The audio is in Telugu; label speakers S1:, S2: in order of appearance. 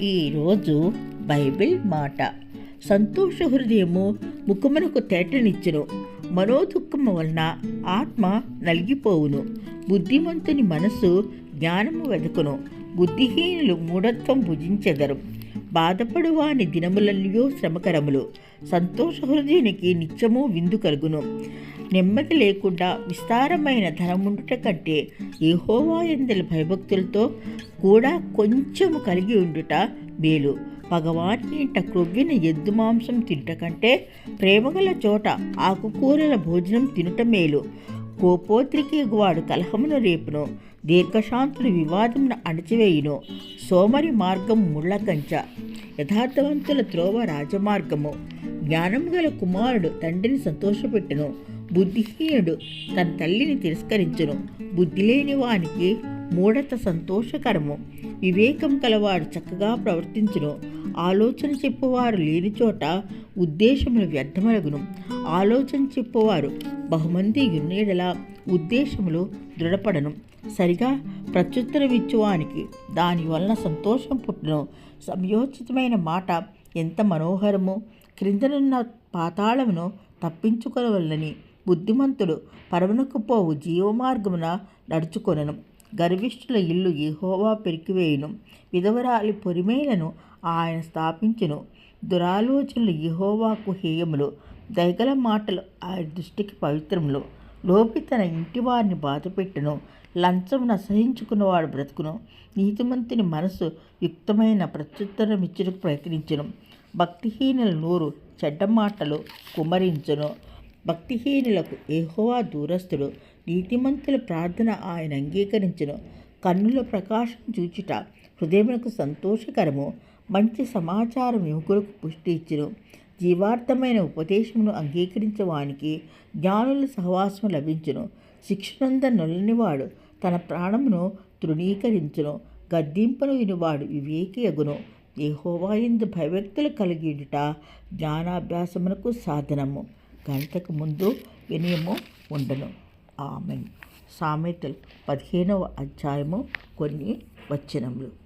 S1: ఈరోజు బైబిల్ మాట. సంతోష హృదయము ముఖమునకు తేటనిచ్చును. మనోదుఖము వలన ఆత్మ నలిగిపోవును. బుద్ధిమంతుని మనసు జ్ఞానము వెదకును. బుద్ధిహీనులు మూఢత్వం భుజించెదరు. బాధపడువాని వాని శ్రమకరములు. సంతోష హృదయునికి నిత్యము విందు కలుగును. నెమ్మది లేకుండా విస్తారమైన ధనముండుట కంటే ఏహోవా ఎందల భయభక్తులతో కూడా కొంచెము కలిగి ఉండుట మేలు. భగవాన్ని ఇంట క్రొవ్విన ఎద్దు మాంసం తినుట కంటే ప్రేమగల చోట ఆకుకూరల భోజనం తినుట మేలు. కోపోత్రికి వాడు కలహమును రేపును దీర్ఘశాంతుడు వివాదమును అణచివేయును. సోమరి మార్గం ముళ్ళకంచ యథార్థవంతుల త్రోవ రాజమార్గము. జ్ఞానము గల కుమారుడు తండ్రిని సంతోషపెట్టును. బుద్ధిహీనుడు తన తల్లిని తిరస్కరించును. బుద్ధి లేని వానికి మూఢత సంతోషకరము. వివేకం కలవాడు చక్కగా ప్రవర్తించును. ఆలోచన చెప్పువారు లేని చోట ఉద్దేశములు వ్యర్థమలగును ఆలోచన చెప్పువారు బహుమంది యున్నేడలా ఉద్దేశములు దృఢపడను. సరిగా ప్రత్యుత్తరమిచ్చువానికి దాని వలన సంతోషం పుట్టును. సంయోచితమైన మాట ఎంత మనోహరము. క్రిందనున్న పాతాళమును తప్పించుకొనవలనని బుద్ధిమంతుడు పరమునకు పోవు జీవమార్గమున నడుచుకొనను. గర్విష్ఠుల ఇల్లు యెహోవా పెరికివేయును. విధవరాలి పొరిమేలను ఆయన స్థాపించును. దురాలోచనలు యెహోవాకు హేయములు. దయగల మాటలు ఆయన దృష్టికి పవిత్రములు. లోపి తన ఇంటి వారిని బాధపెట్టును. లంచమును అసహించుకున్నవాడు బ్రతుకును. నీతిమంతుని మనసు యుక్తమైన ప్రత్యుత్తరం ఇచ్చుటకు ప్రయత్నించును. భక్తిహీనుల నోరు చెడ్డ మాటలు కుమరించును. భక్తిహీనులకు ఏహోవా దూరస్తుడు నీతిమంతుల ప్రార్థన ఆయన అంగీకరించును. కన్నుల ప్రకాశం చూచుట హృదయములకు సంతోషకరము. మంచి సమాచారం యువకులకు పుష్టి ఇచ్చును. జీవార్థమైన ఉపదేశమును అంగీకరించవానికి జ్ఞానుల సహవాసం లభించును. శిక్షణంద నొల్లనివాడు తన ప్రాణమును తృణీకరించును. గద్దింపను వినివాడు వివేకి అగును యెహోవాయందు భయభక్తులు కలిగిడుట జ్ఞానాభ్యాసమునకు సాధనము. గంటకు ముందు వినయము ఉండను. ఆమెన్. సామెతలు పదిహేనవ అధ్యాయము కొన్ని వచనములు.